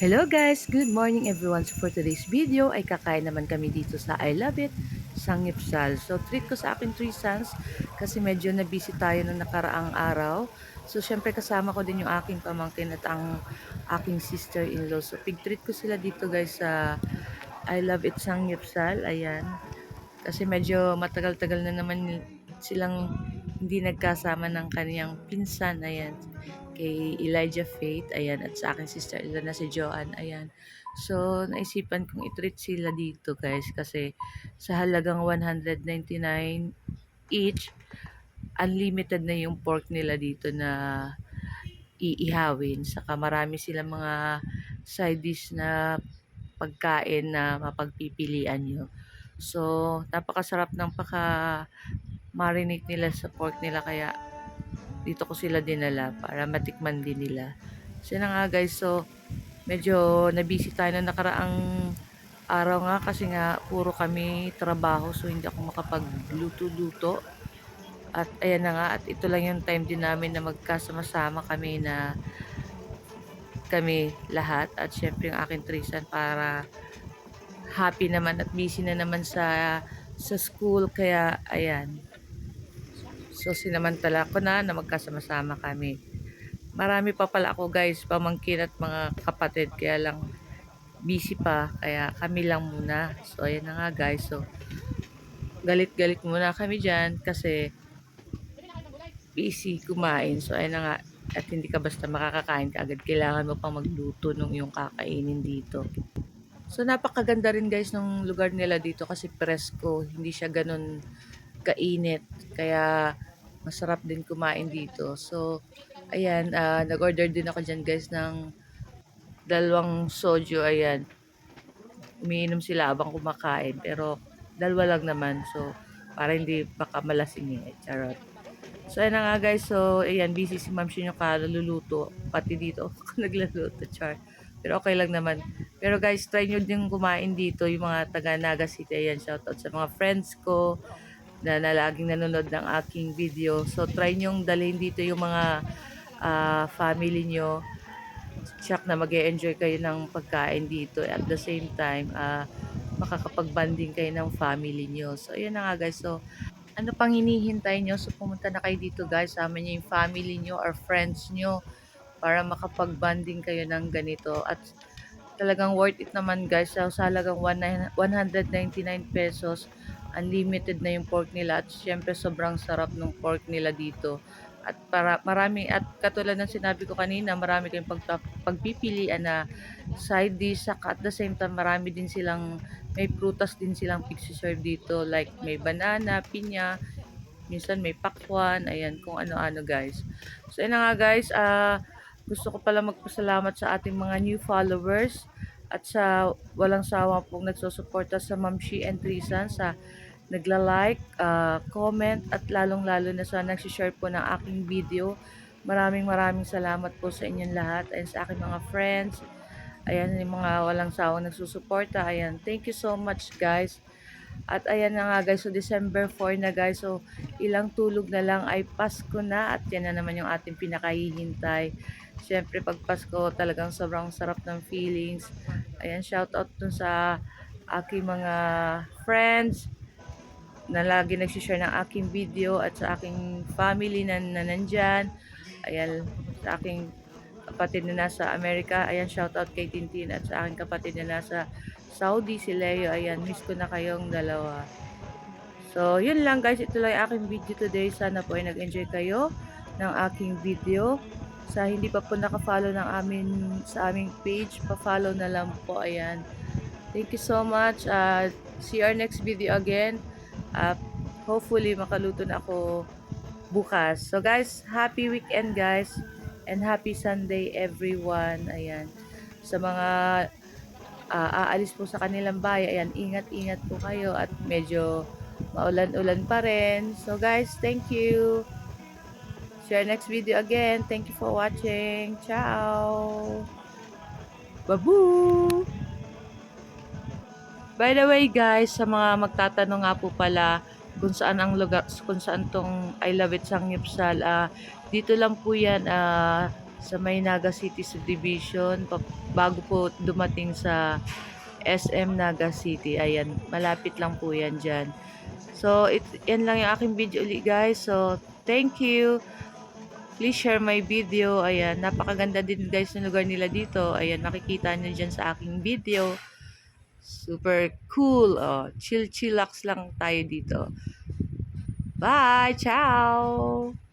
Hello guys! Good morning everyone! So for today's video ay kakain naman kami dito sa I Love It, Sangipsal. So treat ko sa akin three sons kasi medyo na busy tayo nung nakaraang araw. So syempre kasama ko din yung aking pamangkin at ang aking sister-in-law. So pig treat ko sila dito guys sa I Love It, Sangipsal. Ayan. Kasi medyo matagal-tagal na naman silang hindi nagkasama ng kaniyang pinsan. Ayan kay Elijah Faith, ayan, at sa aking sister ila na si Joanne, ayan. So, naisipan kong i-treat sila dito, guys, kasi sa halagang 199 each, unlimited na yung pork nila dito na iihawin. Saka marami silang mga side dish na pagkain na mapagpipilian nyo. So, napakasarap ng paka marinate nila sa pork nila kaya dito ko sila dinala para matikman din nila. So na nga guys, so medyo nabisi tayo na nakaraang araw nga kasi nga puro kami trabaho so hindi ako makapagluto-luto. At ayan na nga at ito lang yung time din namin na magkasama-sama kami na kami lahat at syempre yung aking Trisan para happy naman at busy na naman sa sa school kaya ayan So, sinamantala ko na na magkasama-sama kami. Marami pa pala ako guys, pamangkin at mga kapatid. Kaya lang busy pa. Kaya kami lang muna. So, ayan na nga guys. So, galit-galit muna kami dyan kasi busy kumain. So, ayan na nga. At hindi ka basta makakakain ka agad. Kailangan mo pang magluto nung yung kakainin dito. So, napakaganda rin guys ng lugar nila dito kasi presko. Hindi siya ganun kainit. Kaya, masarap din kumain dito. So, ayan, uh, nag-order din ako dyan guys ng dalawang soju, ayan. Umiinom sila habang kumakain, pero dalawa lang naman. So, para hindi baka malasing eh, charot. So, ayan nga guys. So, ayan, busy si Ma'am Shin yung kaluluto. Pati dito nagluluto, char. Pero okay lang naman. Pero guys, try nyo din kumain dito, yung mga taga Naga City. Ayan, shoutout sa mga friends ko na, na laging nanonood ng aking video. So, try nyong dalhin dito yung mga uh, family nyo. Check na mag enjoy kayo ng pagkain dito. At the same time, uh, makakapag-banding kayo ng family nyo. So, ayan na nga guys. So, ano pang hinihintay nyo? So, pumunta na kayo dito guys. Sama nyo yung family nyo or friends nyo para makapag-banding kayo ng ganito. At talagang worth it naman guys. Sa halagang 199 pesos, unlimited na yung pork nila at syempre sobrang sarap ng pork nila dito. At para marami at katulad ng sinabi ko kanina, marami kayong pag, pagpipilian na side dish at the same time marami din silang may prutas din silang pixie dito like may banana, pinya, minsan may pakwan, ayan kung ano-ano guys. So yun nga guys, uh, gusto ko pala magpasalamat sa ating mga new followers at sa walang sawa pong nagsusuporta sa Mamshi and Trisan sa nagla-like, uh, comment at lalong-lalo na sa nagsishare po ng aking video. Maraming maraming salamat po sa inyong lahat and sa aking mga friends. Ayan, yung mga walang sawang nagsusuporta. Ayan, thank you so much guys. At ayan na nga guys, so December 4 na guys. So ilang tulog na lang ay Pasko na at yan na naman yung ating pinakahihintay. Siyempre pag Pasko talagang sobrang sarap ng feelings. Ayan, shout out dun sa aking mga friends na lagi nagsishare ng aking video at sa aking family na, na nandyan. Ayan, sa aking kapatid na nasa Amerika. Ayan, shout out kay Tintin at sa aking kapatid na nasa Saudi, si Leo. Ayan, miss ko na kayong dalawa. So, yun lang guys. Ito lang aking video today. Sana po ay nag-enjoy kayo ng aking video. Sa hindi pa po nakafollow ng amin sa aming page, pa-follow na lang po. Ayan. Thank you so much. Uh, see our next video again. Uh, hopefully, makaluto na ako bukas. So guys, happy weekend guys. And happy Sunday everyone. Ayan. Sa mga uh, aalis po sa kanilang bahay, ayan, ingat-ingat po kayo at medyo maulan-ulan pa rin. So guys, thank you. Share next video again. Thank you for watching. Ciao! Babu! By the way guys, sa mga magtatanong nga po pala kung saan ang lugar, kung saan tong I Love It Sangyupsal, uh, dito lang po yan, uh, sa may Naga City Subdivision bago po dumating sa SM Naga City. Ayan, malapit lang po yan dyan. So, it, yan lang yung aking video ulit guys. So, thank you. Please share my video. Ayan, napakaganda din guys ng lugar nila dito. Ayan, makikita nyo dyan sa aking video. Super cool. Oh, chill chillax lang tayo dito. Bye! Ciao!